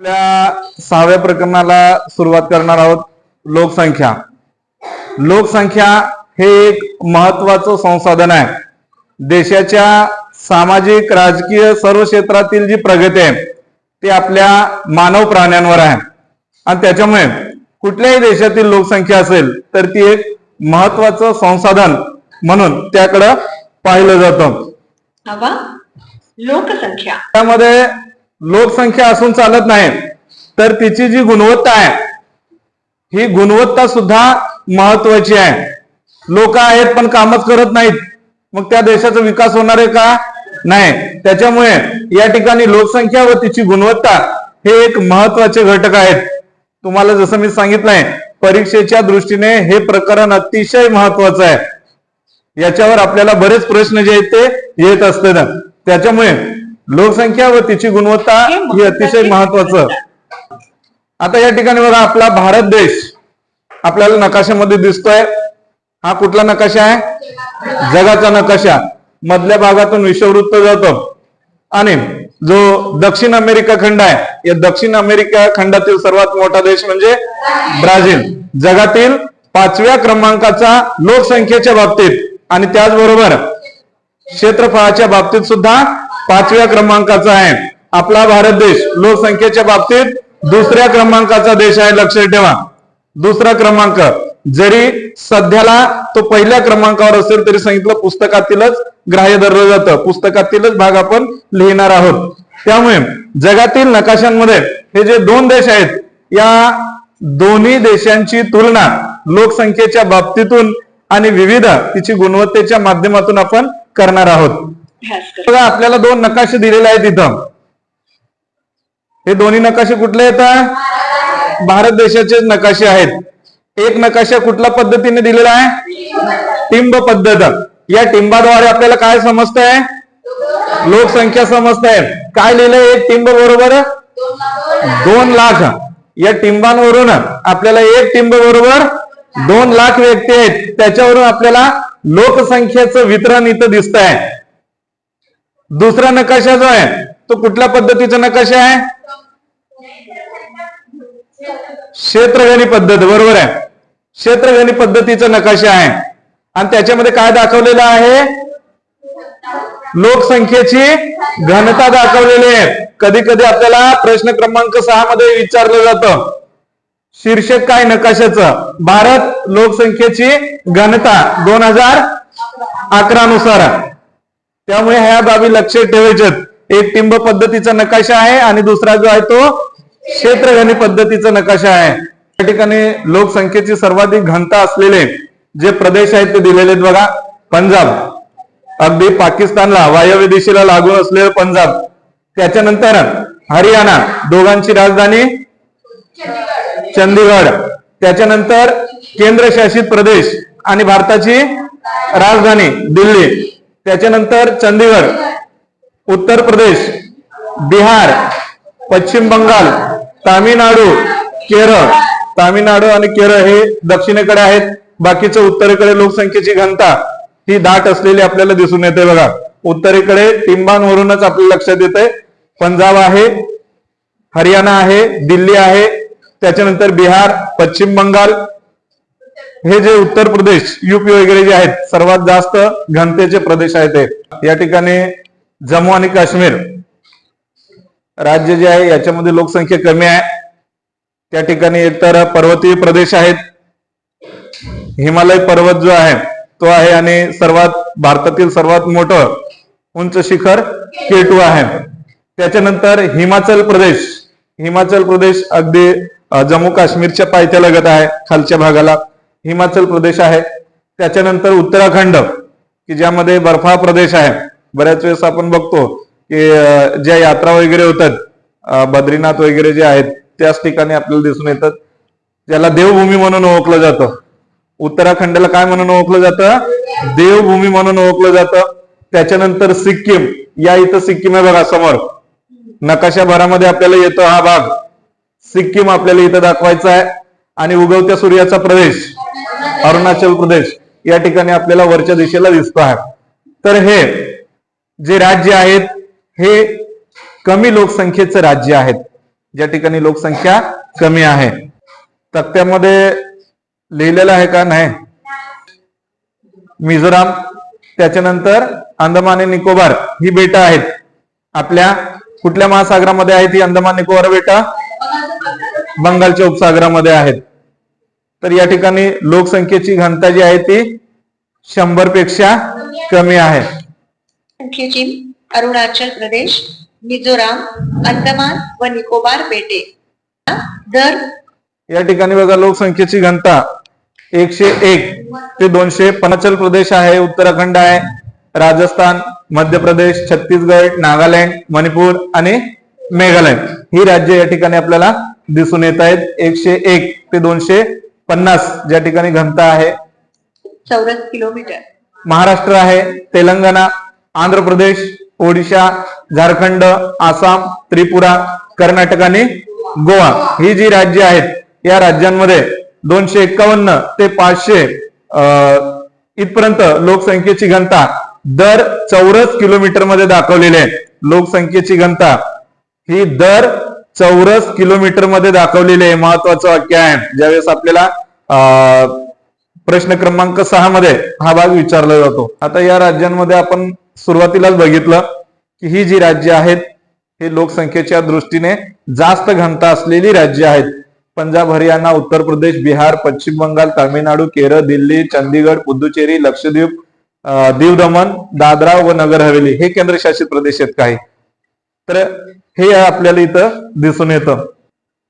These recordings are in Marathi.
आपल्या सहाव्या प्रकरणाला सुरुवात करणार आहोत लोकसंख्या. लोकसंख्या हे एक महत्वाचं संसाधन आहे. देशाच्या सामाजिक राजकीय सर्व क्षेत्रातील जी प्रगती आहे ती आपल्या मानव प्राण्यांवर आहे. आणि त्याच्यामुळे कुठल्याही देशातील लोकसंख्या असेल तर ती एक महत्वाचं संसाधन म्हणून त्याकडं पाहिलं जातं. हवा लोकसंख्या. त्यामध्ये लोकसंख्या असून चालत नाही तर तिची जी गुणवत्ता आहे ही गुणवत्ता सुद्धा महत्वाची आहे. लोक आहेत पण कामच करत नाहीत. मग त्या देशाचा विकास होणार आहे का? नाही. त्याच्यामुळे या ठिकाणी लोकसंख्या व तिची गुणवत्ता हे एक महत्त्वाचे घटक आहेत. तुम्हाला जसं मी सांगितलंय परीक्षेच्या दृष्टीने हे प्रकरण अतिशय महत्वाचं आहे. याच्यावर आपल्याला बरेच प्रश्न जे आहेत ते येत असतात. त्याच्यामुळे लोकसंख्या व तिची गुणवत्ता ही अतिशय महत्वाचं आता या ठिकाणी बघा आपला भारत देश आपल्याला नकाशामध्ये दिसतोय. हा कुठला नकाशा आहे? जगाचा नकाशा. मधल्या भागातून विषववृत्त जातो. आणि जो दक्षिण अमेरिका खंड आहे या दक्षिण अमेरिका खंडातील सर्वात मोठा देश म्हणजे ब्राझील. जगातील पाचव्या क्रमांकाचा लोकसंख्येच्या बाबतीत आणि त्याचबरोबर क्षेत्रफळाच्या बाबतीत सुद्धा पाचव्या क्रमांकाचा आहे. आपला भारत देश लोकसंख्येच्या बाबतीत दुसऱ्या क्रमांकाचा देश आहे लक्षात ठेवा. दुसरा क्रमांक जरी सध्याला तो पहिल्या क्रमांकावर असेल तरी सांगितलं पुस्तकातीलच ग्राह्य धरलं जातं. पुस्तकातीलच भाग आपण लिहिणार आहोत. त्यामुळे जगातील नकाशांमध्ये हे जे दोन देश आहेत या दोन्ही देशांची तुलना लोकसंख्येच्या बाबतीतून आणि विविध तिची गुणवत्तेच्या माध्यमातून आपण करणार आहोत. बघा आपल्याला दोन नकाशे दिलेले आहेत इथं. हे दोन्ही नकाशे कुठले येतात भारत देशाचे नकाशे आहेत. एक नकाशा कुठल्या पद्धतीने दिलेला आहे? टिंब पद्धत. या टिंबाद्वारे आपल्याला काय समजतंय? लोकसंख्या समजतंय. काय लिहिलंय एक टिंब बरोबर? दोन लाख. या टिंबांवरून आपल्याला एक टिंब बरोबर दोन लाख व्यक्ती आहेत. त्याच्यावरून आपल्याला लोकसंख्येचं वितरण इथं दिसत आहे दुसरा नकाशा जो आहे तो कुठल्या पद्धतीचा नकाशा आहे? क्षेत्रगणी पद्धत बरोबर आहे. क्षेत्रगणी पद्धतीचा नकाशा आहे. आणि त्याच्यामध्ये काय दाखवलेलं आहे? लोकसंख्येची घनता दाखवलेली आहे. कधी कधी आपल्याला प्रश्न क्रमांक सहा मध्ये विचारलं जातं. शीर्षक काय नकाशाचं? भारत लोकसंख्येची घनता दोन हजार अकरा नुसार. त्यामुळे ह्या बाबी लक्षात ठेवायच्यात. एक टिंब पद्धतीचा नकाशा आहे आणि दुसरा जो आहे तो क्षेत्रघनी पद्धतीचा नकाशा आहे. या ठिकाणी लोकसंख्येची सर्वाधिक घनता असलेले जे प्रदेश आहेत ते दिलेले आहेत बघा पंजाब. अगदी पाकिस्तानला वायव्य दिशेला लागून असलेलं पंजाब. त्याच्यानंतर हरियाणा दोघांची राजधानी चंदीगड त्याच्यानंतर केंद्रशासित प्रदेश आणि भारताची राजधानी दिल्ली. त्याच्यानंतर चंदीगड उत्तर प्रदेश बिहार पश्चिम बंगाल तामिळनाडू केरळ. तामिळनाडू आणि केरळ हे दक्षिणेकडे आहेत. बाकीचं उत्तरेकडे लोकसंख्येची घनता ही दाट असलेली आपल्याला दिसून येते बघा. उत्तरेकडे टिंबांवरूनच आपल्या लक्षात येते. पंजाब आहे हरियाणा आहे दिल्ली आहे. त्याच्यानंतर बिहार पश्चिम बंगाल हे जे उत्तर प्रदेश युपी वगैरे जे आहेत सर्वात जास्त घनतेचे प्रदेश आहेत ते. या ठिकाणी जम्मू आणि काश्मीर राज्य जे आहे याच्यामध्ये लोकसंख्या कमी आहे. त्या ठिकाणी एकतर पर्वतीय प्रदेश आहेत. हिमालय पर्वत जो आहे तो आहे आणि सर्वात भारतातील सर्वात मोठं उंच शिखर केटू आहे. त्याच्यानंतर हिमाचल प्रदेश हिमाचल प्रदेश अगदी जम्मू काश्मीरच्या पायथ्यालगत आहे खालच्या भागाला. हिमाचल प्रदेश आहे. त्याच्यानंतर उत्तराखंड की ज्यामध्ये बर्फा प्रदेश आहे. बऱ्याच वेळेस आपण बघतो की ज्या यात्रा वगैरे होतात बद्रीनाथ वगैरे जे आहेत त्याच ठिकाणी आपल्याला दिसून येतात. ज्याला देवभूमी म्हणून ओळखलं जातं. उत्तराखंडला काय म्हणून ओळखलं जातं? देवभूमी म्हणून ओळखलं जातं. त्याच्यानंतर सिक्कीम या इथं सिक्कीम आहे बघा समोर. नकाशा भरामध्ये आपल्याला येतो हा भाग. सिक्कीम आपल्याला इथं दाखवायचा आहे. आणि उगवत्या सूर्याचा प्रदेश अरुणाचल प्रदेश या ठिकाणी आपल्याला वरच्या दिशेला दिसतो आहे. तर हे जे राज्य आहेत हे कमी लोकसंख्येचं राज्य आहेत. ज्या ठिकाणी लोकसंख्या कमी आहे. तक्त्यामध्ये लिहिलेलं आहे का? नाही. मिझोराम त्याच्यानंतर अंदमान आणि निकोबार ही बेटं आहेत. आपल्या कुठल्या महासागरामध्ये आहेत ही अंदमान निकोबार बेटा? बंगालच्या उपसागरामध्ये आहेत. तर या ठिकाणी लोकसंख्येची घनता जी आहे ती शंभरपेक्षा कमी आहे. संख्येची अरुणाचल प्रदेश मिझोराम अंदमान व निकोबार बेटे दर या ठिकाणी बघा लोकसंख्येची घनता एकशे एक ते दोनशे अरुणाचल प्रदेश आहे उत्तराखंड आहे राजस्थान मध्य प्रदेश छत्तीसगड नागालँड मणिपूर आणि मेघालय. ही राज्य या ठिकाणी आपल्याला दिसून येत आहेत एकशे एक ते दोनशे पन्नास ज्या ठिकाणी घनता आहे. चौरस किलोमीटर. महाराष्ट्र आहे तेलंगणा आंध्र प्रदेश ओडिशा झारखंड आसाम त्रिपुरा कर्नाटक आणि गोवा ही जी राज्य आहेत या राज्यांमध्ये दोनशे एकावन्न ते पाचशे अं, इथपर्यंत लोकसंख्येची घनता दर चौरस किलोमीटरमध्ये दाखवलेली आहे. लोकसंख्येची घनता ही दर चौरस किलोमीटरमध्ये दाखवलेले आहे महत्वाचं वाक्य आहे. ज्यावेळेस आपल्याला प्रश्न क्रमांक सहा मध्ये हा भाग विचारला जातो. आता या राज्यांमध्ये आपण सुरुवातीलाच बघितलं की ही जी राज्य आहेत हे लोकसंख्येच्या दृष्टीने जास्त घनता असलेली राज्य आहेत. पंजाब हरियाणा उत्तर प्रदेश बिहार पश्चिम बंगाल तामिळनाडू केरळ दिल्ली चंदीगड पुदुचेरी लक्षद्वीप दीव दमन दादरा व नगर हवेली हे केंद्रशासित प्रदेश आहेत काही. तर हे आपल्याला इथं दिसून येतं.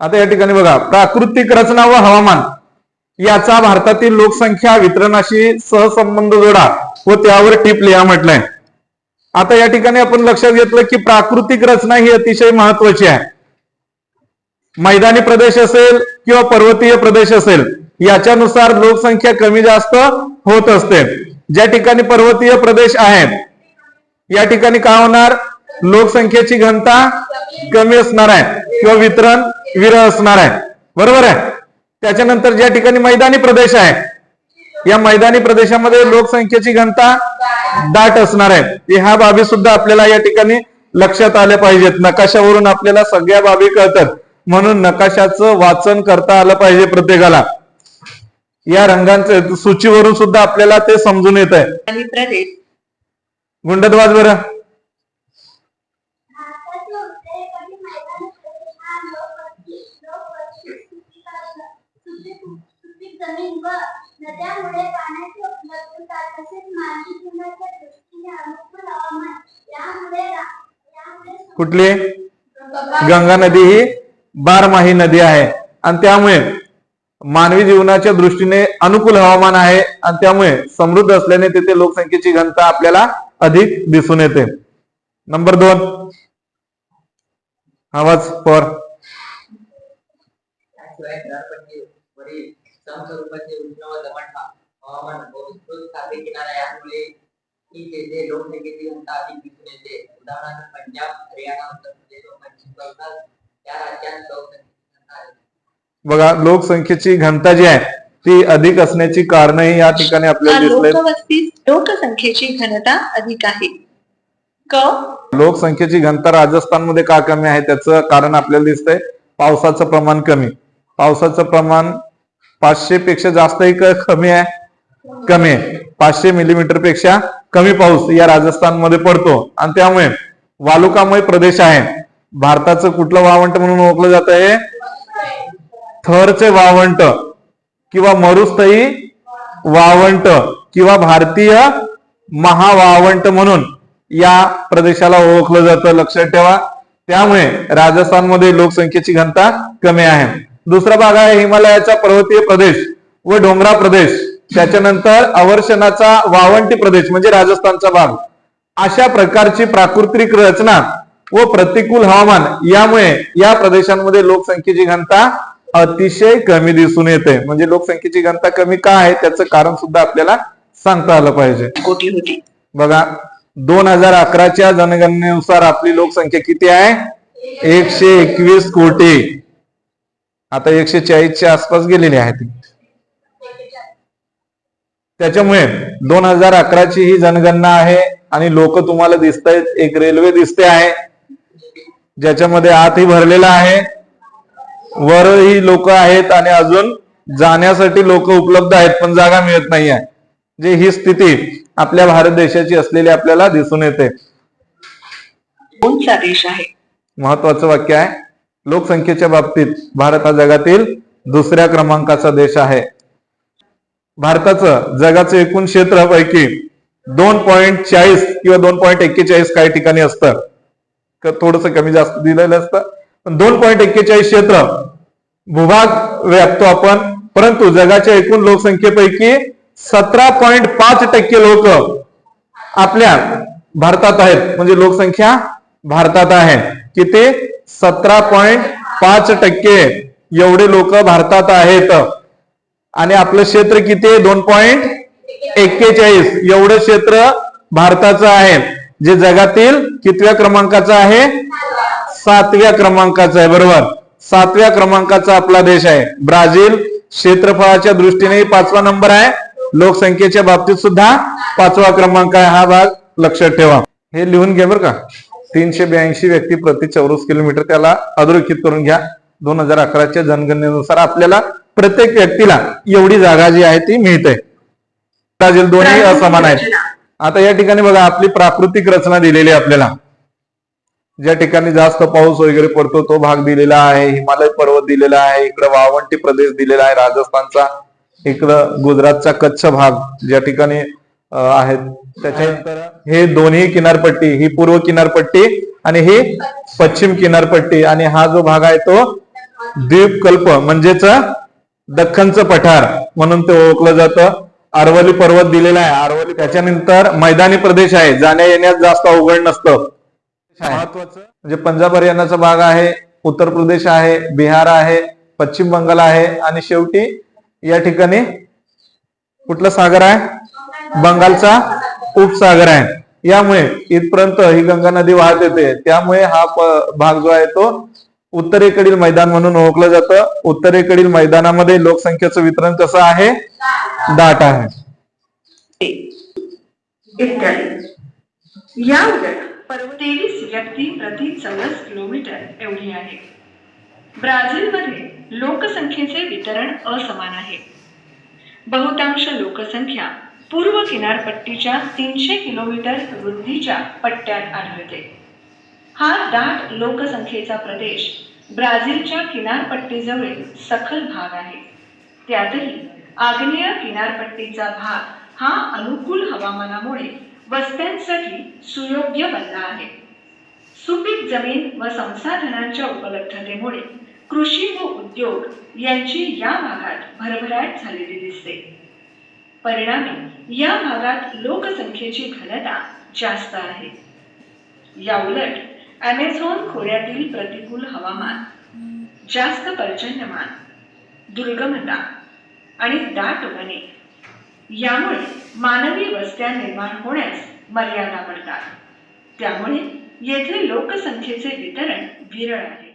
आता या ठिकाणी बघा प्राकृतिक रचना व हवामान याचा भारतातील लोकसंख्या वितरणाशी सहसंबंध जोडा व त्यावर टिप लिहा म्हटलंय. आता या ठिकाणी आपण लक्षात घेतलं की प्राकृतिक रचना ही अतिशय महत्वाची आहे. मैदानी प्रदेश असेल किंवा पर्वतीय प्रदेश असेल याच्यानुसार लोकसंख्या कमी जास्त होत असते. ज्या ठिकाणी पर्वतीय प्रदेश आहे या ठिकाणी काय होणार? लोकसंख्येची घनता कमी असणार आहे. किंवा वितरण विरळ असणार आहे. बरोबर आहे? त्याच्यानंतर ज्या ठिकाणी मैदानी प्रदेश आहे या मैदानी प्रदेशामध्ये लोकसंख्येची घनता दाट असणार आहे. ह्या बाबी सुद्धा आपल्याला या ठिकाणी लक्षात आल्या पाहिजेत. नकाशावरून आपल्याला सगळ्या बाबी कळतात. म्हणून नकाशाचं वाचन करता आलं पाहिजे प्रत्येकाला. या रंगांचं सूचीवरून सुद्धा आपल्याला ते समजून येत आहे गुंडद्वाज बरं. नद्यामुळे पाण्याची उपलब्धता तसेच मानवी जीवनाच्या दृष्टीने अनुकूल हवामान यामुळे कुठली? गंगा नदी ही बारमाही नदी आहे. आणि त्यामुळे मानवी जीवनाच्या दृष्टीने अनुकूल हवामान आहे आणि त्यामुळे समृद्ध असल्याने तिथे लोकसंख्येची घनता आपल्याला अधिक दिसून येते. नंबर दोन. आवाज पर. बघा लोकसंख्येची घनता जी आहे ती अधिक असण्याची कारणही या ठिकाणी आपल्याला दिसले लोकवस्तीत लोकसंख्येची घनता अधिक आहे. क? लोकसंख्येची घनता राजस्थानमध्ये का कमी आहे? त्याचं कारण आपल्याला दिसतंय पावसाचं प्रमाण कमी. पावसाचं प्रमाण पाचशे पेक्षा जास्तही कमी आहे. कमी आहे. पाचशे मिलीमीटरपेक्षा कमी पाऊस या राजस्थानमध्ये पडतो. आणि त्यामुळे वालुकामय प्रदेश आहे. भारताचं कुठलं वावंट म्हणून ओळखलं जात आहे? थरचे वावंट किंवा मरुस्थळी वावंट किंवा भारतीय महावावंट म्हणून. या प्रदेशाला ओळखलं जातं लक्षात ठेवा. त्यामुळे राजस्थानमध्ये लोकसंख्येची घनता कमी आहे. दुसरा भाग आहे हिमालयाचा पर्वतीय प्रदेश व डोंगरा प्रदेश. त्याच्यानंतर अवर्षणाचा वावंटी प्रदेश म्हणजे राजस्थानचा भाग. अशा प्रकारची प्राकृतिक रचना व प्रतिकूल हवामान यामुळे या प्रदेशांमध्ये लोकसंख्येची घनता अतिशय कमी दिसून येते. म्हणजे लोकसंख्येची घनता कमी का आहे? त्याचं कारण सुद्धा आपल्याला सांगता आलं पाहिजे. बघा दोन हजार अकराच्या जनगणनेनुसार आपली लोकसंख्या किती आहे? एकशे एकवीस कोटी. आता एकशे चाळीसच्या आसपास गेलेली आहे ती. त्याच्यामुळे दोन हजार अकराची ही जनगणना आहे आणि लोक तुम्हाला दिसत आहेत एक रेल्वे दिसते आहे ज्याच्यामध्ये आतही भरलेला आहे. वरही लोक आहेत आणि अजून जाण्यासाठी लोक उपलब्ध आहेत पण जागा मिळत नाही आहे जे ही स्थिती आपल्या भारत देशाची असलेली आपल्याला दिसून येते. देश आहे? महत्वाचं वाक्य आहे लोकसंख्येच्या बाबतीत भारत हा जगातील दुसऱ्या क्रमांकाचा देश आहे. भारताचं जगाचं एकूण क्षेत्रापैकी दोन पॉईंट चाळीस किंवा दोन पॉईंट एक्केचाळीस काही ठिकाणी असतं. थोडस कमी जास्त दिलेलं असतं. पण दोन पॉईंट एक्केचाळीस क्षेत्र भूभाग व्यापतो आपण परंतु जगाच्या एकूण लोकसंख्येपैकी सतरा पॉईंट पाच टक्के लोक आपल्या भारतात आहेत. म्हणजे लोकसंख्या भारतात आहे. किती? सतरा पॉइंट पाच टक्के एवढे लोक भारतात आहेत. आणि आपलं क्षेत्र किती दोन पॉइंट एक्केचाळीस. एवढं क्षेत्र भारताचं आहे. जे जगातील कितव्या क्रमांकाचं आहे? सातव्या क्रमांकाचं आहे. बरोबर? सातव्या क्रमांकाचा आपला देश आहे. ब्राझील क्षेत्रफळाच्या दृष्टीने पाचवा नंबर आहे. लोकसंख्येच्या बाबतीत सुद्धा पाचवा क्रमांक आहे. हा भाग लक्षात ठेवा. हे लिहून घ्या बरं का. तीनशे ब्याऐंशी व्यक्ती प्रति चौरस किलोमीटर त्याला अधोरेखित करून घ्या. दोन हजार अकराच्या जनगणनेनुसार आपल्याला प्रत्येक व्यक्तीला एवढी जागा जी आहे ती मिळते. ब्राझील दोन्ही असमान आहेत. आता या ठिकाणी बघा आपली प्राकृतिक रचना दिलेली आहे आपल्याला. ज्या ठिकाणी जास्त पाऊस वगैरे पडतो तो भाग दिलेला आहे. हिमालय पर्वत दिलेला आहे. इकडं वाळवंटी प्रदेश दिलेला आहे राजस्थानचा. इकडं गुजरातचा कच्छ भाग ज्या ठिकाणी आहेत त्याच्यानंतर हे दोन्ही किनारपट्टी ही पूर्व किनारपट्टी आणि ही पश्चिम किनारपट्टी. आणि हा जो भाग आहे तो द्वीपकल्प म्हणजेच दख्खनचं पठार म्हणून ते ओळखलं जातं. अरवली पर्वत दिलेला आहे. अरवली त्याच्यानंतर मैदानी प्रदेश आहे. जाण्या येण्यात जास्त अवघड नसतं. महत्वाचं? म्हणजे पंजाब हरियाणाचा भाग आहे उत्तर प्रदेश आहे बिहार आहे पश्चिम बंगाल आहे आणि शेवटी या ठिकाणी कुठला सागर आहे? बंगालचा उपसागर आहे. यामुळे इथपर्यंत ही गंगा नदी वाहत येते. त्यामुळे हा भाग जो आहे तो उत्तरेकडील मैदान म्हणून ओळखलं जातं. उत्तरेकडील मैदानामध्ये लोकसंख्येचं वितरण कसं आहे? दाट आहे. या उलट तेवीस व्यक्ती प्रति चौरस किलोमीटर एवढी आहे. ब्राझीलमध्ये लोकसंख्येचे वितरण असमान आहे. बहुतांश लोकसंख्या पूर्व किनारपट्टीच्या तीनशे किलोमीटर वृद्धीच्या पट्ट्यात आढळते. हा दाट लोकसंख्येचा प्रदेश ब्राझीलच्या किनारपट्टीजवळील सखल भाग आहे. त्यातही आग्नेय किनारपट्टीचा भाग हा अनुकूल हवामानामुळे वस्त्यांसाठी सुयोग्य बनला आहे. सुपीक जमीन व संसाधनांच्या उपलब्धतेमुळे कृषी व उद्योग यांची या भागात भरभराट झालेली दिसते. परिणामी या भागात लोकसंख्येची घनता जास्त आहे. या उलट अमेझॉन खोऱ्यातील प्रतिकूल हवामान जास्त पर्जन्यमान दुर्गमता आणि दाट वने यामुळे मानवी वस्त्या निर्माण होण्यास मर्यादा पडतात त्यामुळे येथे लोकसंख्येचे वितरण विरळ आहे.